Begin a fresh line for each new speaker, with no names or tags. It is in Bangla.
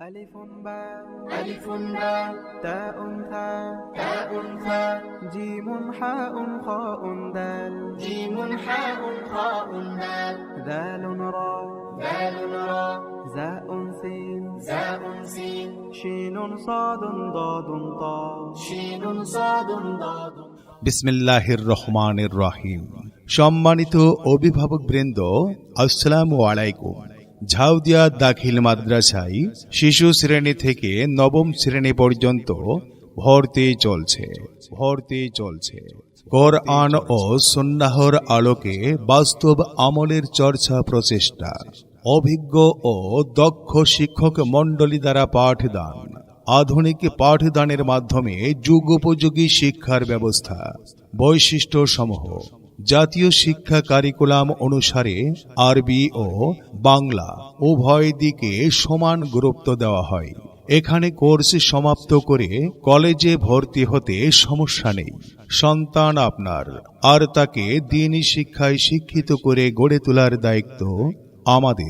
ألف باء
ألف باء
تاء ثاء
تاء ثاء
جيم حاء خاء دال
جيم حاء خاء دال
ذال را
دال را
زاء سين
زاء سين
شين صاد ضاد طا
شين صاد ضاد
বিসমিল্লাহির রহমানির রহিম সম্মানিত অভিভাবক বৃন্দ আসসালামু আলাইকুম ঝাউদিয়া দাখিল মাদ্রাসায় শিশু শ্রেণি থেকে নবম শ্রেণি পর্যন্ত ভর্তি চলছে ভর্তি চলছে। কোরআন ও সুন্নাহর আলোকে বাস্তব আমলের চর্চা প্রচেষ্টা, অভিজ্ঞ ও দক্ষ শিক্ষক মণ্ডলী দ্বারা পাঠদান, আধুনিক পাঠদানের মাধ্যমে যুগোপযোগী শিক্ষার ব্যবস্থা বৈশিষ্ট্য সমূহ জাতীয় শিক্ষা কারিকুলাম অনুসারে আরবি ও বাংলা উভয় দিকে সমান গুরুত্ব দেওয়া হয়। এখানে কোর্স সমাপ্ত করে কলেজে ভর্তি হতে সমস্যা নেই। সন্তান আপনার, আর তাকে দিনই শিক্ষায় শিক্ষিত করে গড়ে তোলার দায়িত্ব আমাদের।